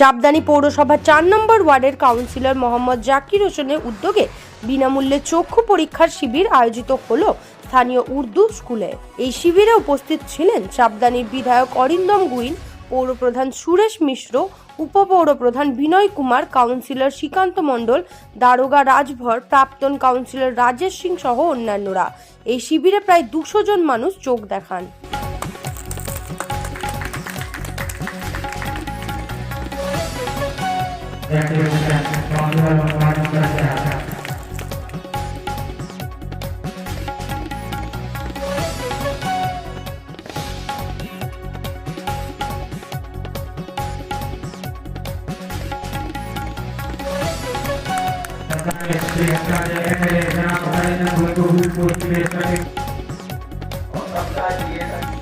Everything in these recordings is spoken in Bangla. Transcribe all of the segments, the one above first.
চাপদানি পৌরসভা চার নম্বর ওয়ার্ডের কাউন্সিলর মোহাম্মদ জাকির হোসেনের উদ্যোগে বিনামূল্যে চক্ষু পরীক্ষার শিবির আয়োজিত হলো স্থানীয় উর্দু স্কুলে। এই শিবিরে উপস্থিত ছিলেন চাপদানির বিধায়ক অরিন্দম গুইন, পৌরপ্রধান সুরেশ মিশ্র, উপপৌরপ্রধান বিনয় কুমার, কাউন্সিলর শ্রীকান্ত মণ্ডল, দারোগা রাজভর, প্রাক্তন কাউন্সিলর রাজেশ সিং সহ অন্যান্যরা। এই শিবিরে প্রায় দুশো জন মানুষ চোখ দেখান। और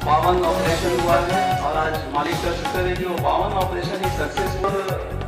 बावन ऑपरेशन हुआ है और आज मालिक का शुक्र है कि वो बावन ऑपरेशन ही सक्सेसफुल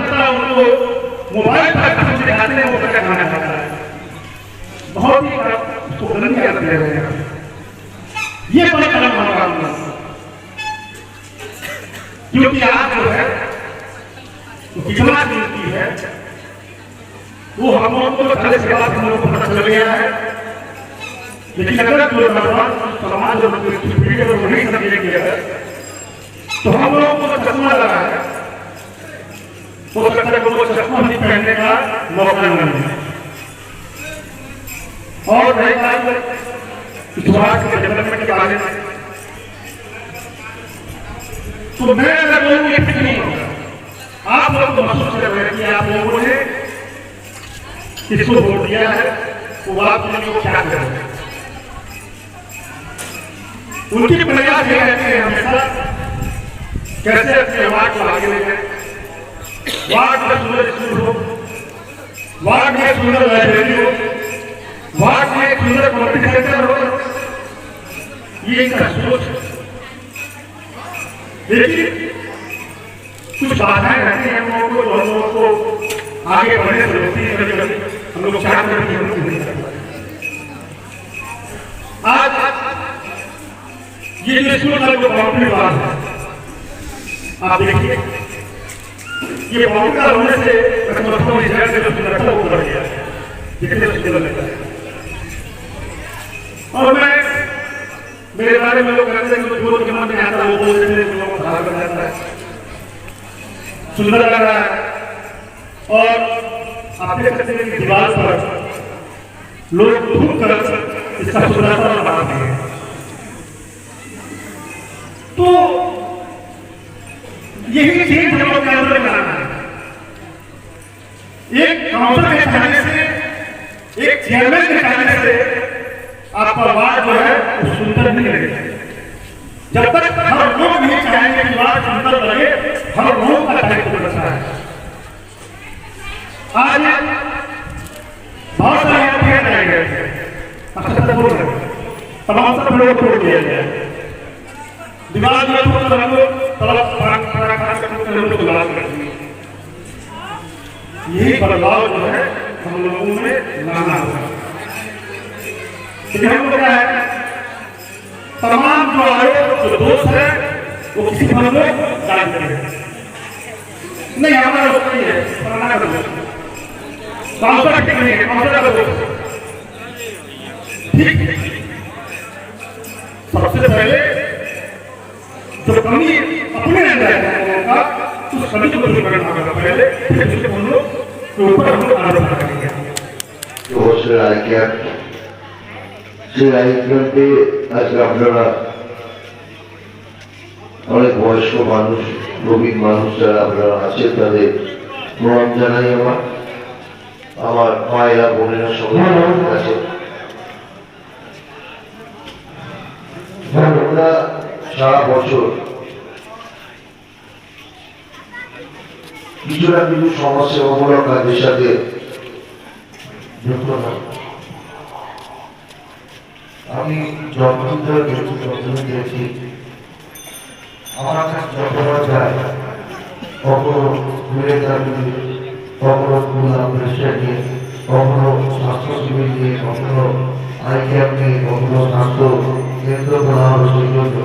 पिता उनको मोबाइल पर कार्टून दिखाते हैं वो बच्चा खाना खाता है। बहुत ही खराब उसको गलत आदत दे रहे हैं। ये बड़ा गलत मानवा हूँ। क्योंकि आज जो है कितना कीमती है, वो हम लोग को चालीस के बाद हम लोग को पता चल गया है। लेकिन अगर जो नौजवान समाज और पीढ़ी को नहीं समझे गया है तो हम लोगों को तो चश्मा लगा है। हो है भी पहनने का मौका मिले। और रही बात इतिहास के डेवलपमेंट के बारे में। तो मैं अगर नहीं होगा आप लोग तो महसूस कर रहे हैं कि आप लोगों ने किसको वोट दिया है, वो आप लोगों को क्या करेंगे उनकी प्रयास ये रहती है हमेशा, कैसे अपने वार्ड को आगे ले जाए वार्ड में सुंदर स्कूल हो वार्ड में सुंदर लाइब्रेरी हो वार्ड में सुंदर कॉम्पिटी सेंटर हो, ये इनका सोच लेकिन कुछ बाधाएँ रहती हैं हम लोगों को हम लोगों को आगे बढ़ने से रोकती है कभी कभी हम लोग चाह कर भी हम लोग नहीं आज ये जो स्कूल का जो बाउंड्री वाल है, आप देखिए ये वाल होने से में शहर से जो सुंदरता वो बढ़ गया। है सुंदर लगता है। और मैं, मेरे बारे में लोग कहते हैं कि जो के मन में आता है, वो बोलते हैं लोगों को धार कर जाता है। सुंदर लग रहा है। और आप देख सकते हैं दीवार पर लोग धूप कर इसका सुंदरता आपका जो है, वो सुंदर नहीं लगेगा जब तक हर लोग नहीं चाहेंगे कि सुंदर लगे, हम लोगों का दायित्व बनता है। आज बहुत सारे एमपी रह गए तमाम सब लोगों को दिया गया है। दीवार में तो हम लोग तरफ़ फराक फराक करके हम लोग लाल कर दिए यही बदलाव जो है, हम लोगों में लाना होगा। तमाम जो आरोप दोष है, वो किसी फल में नहीं, हमारा नहीं है सबसे पहले जो कमी अपने अंदर है उस कमी को दूर करना होगा पहले, फिर हम लोग तो ऊपर हम लोग आरोप लगाएँगे घोषणा क्या সেই আই আজকে আপনারা অনেক বয়স্ক মানুষ প্রবীণ মানুষ যারা আপনারা আছেন, তাদের প্রণাম জানাই আমার। আমার মায়েরা, বোনেরা সবাই কাছে। আমরা সারা বছর কিছু না কিছু সমাজসেবামূলক কাজের সাথে যুক্ত থাকি। আমি যতদিন ধরে দেখছি ততদিন দেখছি আমার কাছে যতবার যায়, কখনো ঘুরে দাঁড়িয়ে কখনো খুলনা প্রেসিডেন্ট নিয়ে কখনো স্বাস্থ্য শিবির নিয়ে কখনো আই ক্যাম্প নিয়ে কখনো স্বাস্থ্য কেন্দ্র হবে সেই জন্য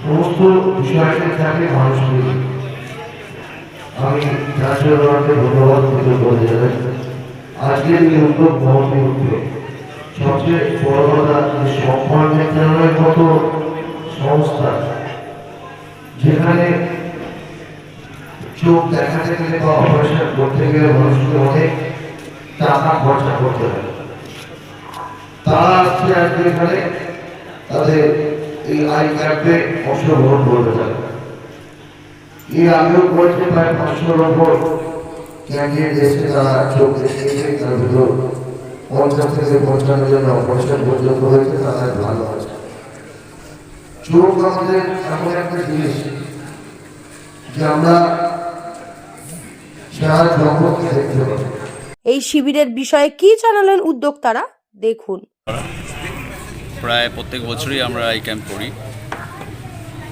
সমস্ত বিষয়টি থাকে মানুষ নিয়ে আমি দলকে ধন্যবাদ দিতে বলে যাবেন আজকের এই উদ্যোগ মহতি উদ্যোগ সবচেয়ে বড় কথা যে সম্মান বিদ্যালয়ের মতো সংস্থা, যেখানে চোখ দেখাতে গেলে বা অপারেশন করতে গেলে মানুষকে অনেক টাকা খরচা করতে হয়। তারা আজকে আজকে এখানে, তাদের এই আই ক্যাম্পে অংশগ্রহণ করতে পারে এর আগেও করেছে প্রায় পাঁচশোর ওপর। ক্যান্ডিডেট এসে তারা চোখ দেখিয়েছে, তার ভিতর পঞ্চাশ থেকে পঞ্চান্ন জন অপারেশন পর্যন্ত হয়েছে তারা ভালো আছে। চোখ আমাদের এমন একটা জিনিস যে আমরা সারা জগৎকে দেখতে পাবো এই শিবিরের বিষয়ে কি জানালেন উদ্যোক্তারা? দেখুন। প্রায় প্রত্যেক বছরই আমরা আই ক্যাম্প করি।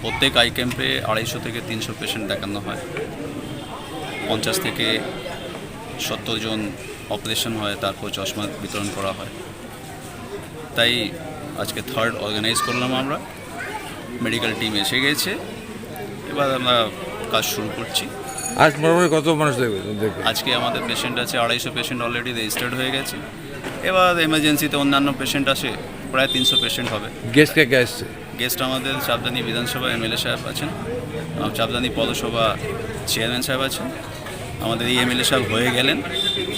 প্রত্যেক আই ক্যাম্পে আড়াইশো থেকে তিনশো পেশেন্ট দেখানো হয়। পঞ্চাশ থেকে সত্তর জন অপারেশন হয় তারপর চশমা বিতরণ করা হয়। তাই আজকে থার্ড অর্গানাইজ করলাম আমরা। মেডিকেল টিম এসে গেছে। এবার আমরা কাজ শুরু করছি। আজ মোটামুটি কত মানুষ দেখবে? আজকে আমাদের পেশেন্ট আছে আড়াইশো পেশেন্ট অলরেডি রেজিস্টার্ড হয়ে গেছে। এবার এমার্জেন্সিতে অন্যান্য পেশেন্ট আসে প্রায় তিনশো পেশেন্ট হবে। গেস্ট কে কে আসছে? গেস্ট আমাদের চাপদানি বিধানসভা এমএলএ সাহেব আছেন। চাপদানি পৌরসভা চেয়ারম্যান সাহেব আছেন। আমাদের এই এমএলএ সাহেব হয়ে গেলেন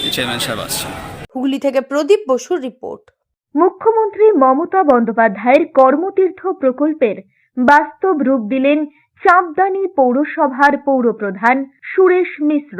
এই চেয়ারম্যান সাহেব আসছেন। হুগলি থেকে প্রদীপ বসুর রিপোর্ট। মুখ্যমন্ত্রী মমতা বন্দ্যোপাধ্যায়ের কর্মতীর্থ প্রকল্পের বাস্তব রূপ দিলেন চাঁদদানি পৌরসভার পৌরপ্রধান সুরেশ মিশ্র।